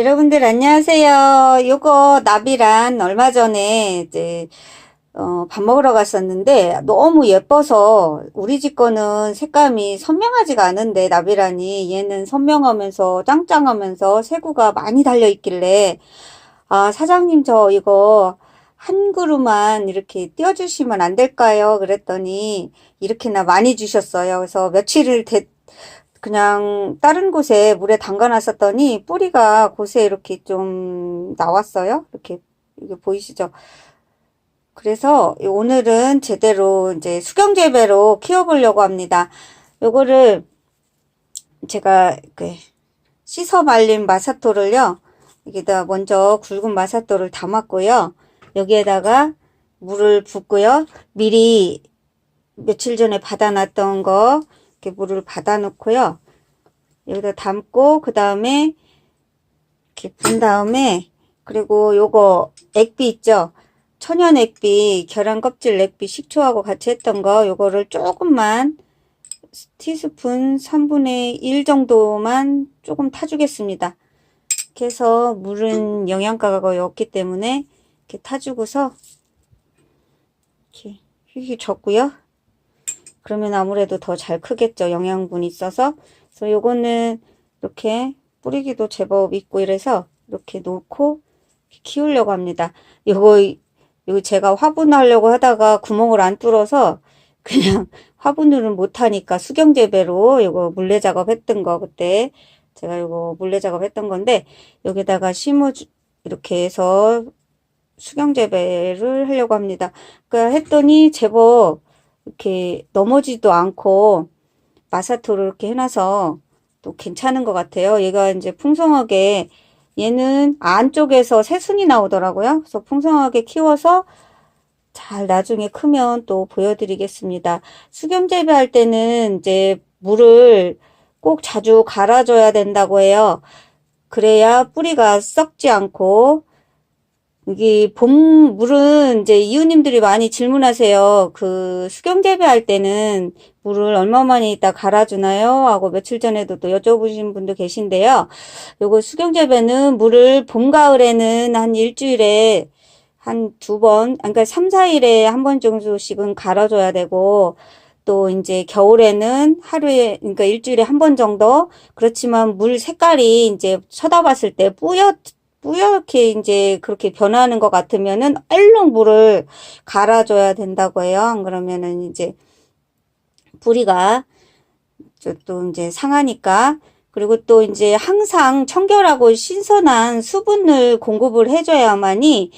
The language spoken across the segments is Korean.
여러분들 안녕하세요. 요거 나비란 얼마 전에 이제 어, 밥 먹으러 갔었는데 너무 예뻐서 우리 집 거는 색감이 선명하지가 않은데 나비란이 얘는 선명하면서 짱짱하면서 새구가 많이 달려 있길래 아 사장님 저 이거 한 그루만 이렇게 띄워주시면 안 될까요? 그랬더니 이렇게나 많이 주셨어요. 그래서 며칠을 대, 그냥 다른 곳에 물에 담가 놨었더니 뿌리가 곳에 이렇게 좀 나왔어요. 이렇게 이게 보이시죠? 그래서 오늘은 제대로 이제 수경 재배로 키워보려고 합니다. 요거를 제가 그 씻어 말린 마사토를요. 여기다 먼저 굵은 마사토를 담았고요. 여기에다가 물을 붓고요. 미리 며칠 전에 받아놨던 거 이렇게 물을 받아 놓고요. 여기다 담고 그 다음에 이렇게 분 다음에 그리고 요거 액비 있죠? 천연 액비, 계란 껍질 액비 식초하고 같이 했던 거 요거를 조금만 티스푼 3분의 1 정도만 조금 타주겠습니다. 이렇게 해서 물은 영양가가 거의 없기 때문에 이렇게 타주고서 이렇게 휘휘 젓고요. 그러면 아무래도 더 잘 크겠죠. 영양분이 있어서. 그래서 요거는 이렇게 뿌리기도 제법 있고 이래서 이렇게 놓고 키우려고 합니다. 요거, 요거 제가 화분하려고 하다가 구멍을 안 뚫어서 그냥 화분으로는 못하니까 수경재배로 요거 물레 작업했던 거 그때 제가 요거 물레 작업했던 건데 여기다가 심어 이렇게 해서 수경재배를 하려고 합니다. 그러니까 했더니 제법 이렇게 넘어지도 않고 마사토를 이렇게 해놔서 또 괜찮은 것 같아요. 얘가 이제 풍성하게 얘는 안쪽에서 새순이 나오더라고요. 그래서 풍성하게 키워서 잘 나중에 크면 또 보여드리겠습니다. 수경 재배할 때는 이제 물을 꼭 자주 갈아줘야 된다고 해요. 그래야 뿌리가 썩지 않고 여기 봄 물은 이제 이웃님들이 많이 질문하세요. 그 수경 재배할 때는 물을 얼마만에 있다 갈아주나요? 하고 며칠 전에도 또 여쭤보신 분도 계신데요. 요거 수경 재배는 물을 봄 가을에는 한 일주일에 한 두 번, 그러니까 3, 4일에 한 번 정도씩은 갈아줘야 되고 또 이제 겨울에는 하루에 그러니까 일주일에 한 번 정도 그렇지만 물 색깔이 이제 쳐다봤을 때 뿌옇 뿌옇게 이제 그렇게 변하는 것 같으면은 얼른 물을 갈아줘야 된다고 해요. 안 그러면은 이제 뿌리가 또 이제 상하니까 그리고 또 이제 항상 청결하고 신선한 수분을 공급을 해줘야만이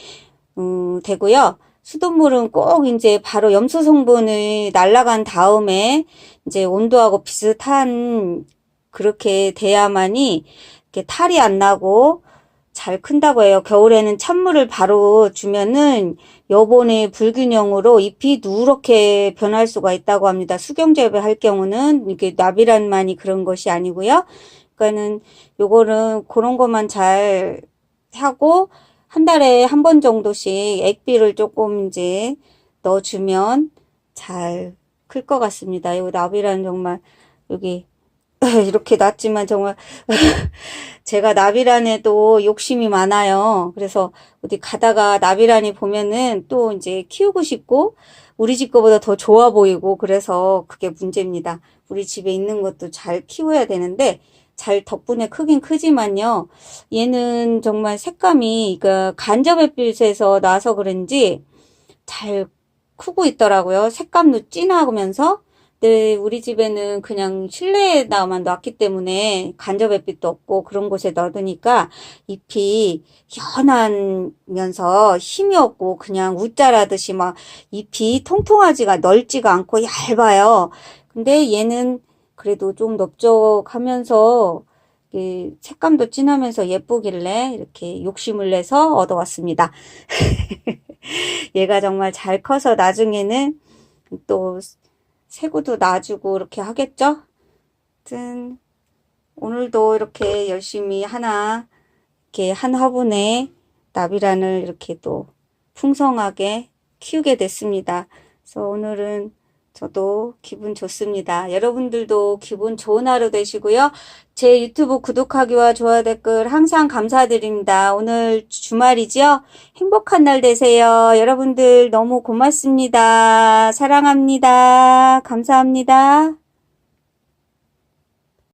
음, 되고요. 수돗물은 꼭 이제 바로 염소 성분을 날라간 다음에 이제 온도하고 비슷한 그렇게 돼야만이 이렇게 탈이 안 나고 잘 큰다고 해요. 겨울에는 찬물을 바로 주면은 여본의 불균형으로 잎이 누렇게 변할 수가 있다고 합니다. 수경재배 할 경우는 이게 나비란만이 그런 것이 아니고요. 그러니까는 요거는 그런 것만 잘 하고 한 달에 한 번 정도씩 액비를 조금 이제 넣어주면 잘 클 것 같습니다. 요 나비란 정말 여기 이렇게 났지만 정말 제가 나비란에도 욕심이 많아요. 그래서 어디 가다가 나비란이 보면은 또 이제 키우고 싶고 우리 집 거보다 더 좋아 보이고 그래서 그게 문제입니다. 우리 집에 있는 것도 잘 키워야 되는데 잘 덕분에 크긴 크지만요. 얘는 정말 색감이 그러니까 간접햇빛에서 나서 그런지 잘 크고 있더라고요. 색감도 진하면서 네, 우리 집에는 그냥 실내에다만 놨기 때문에 간접 햇빛도 없고 그런 곳에 넣으니까 잎이 연하면서 힘이 없고 그냥 웃자라듯이 막 잎이 통통하지가 넓지가 않고 얇아요. 근데 얘는 그래도 좀 넓적하면서 색감도 진하면서 예쁘길래 이렇게 욕심을 내서 얻어왔습니다. 얘가 정말 잘 커서 나중에는 또 새구도 놔주고 이렇게 하겠죠? 하여튼 오늘도 이렇게 열심히 하나 이렇게 한 화분에 나비란을 이렇게 또 풍성하게 키우게 됐습니다. 그래서 오늘은 저도 기분 좋습니다. 여러분들도 기분 좋은 하루 되시고요. 제 유튜브 구독하기와 좋아요 댓글 항상 감사드립니다. 오늘 주말이죠? 행복한 날 되세요. 여러분들 너무 고맙습니다. 사랑합니다. 감사합니다.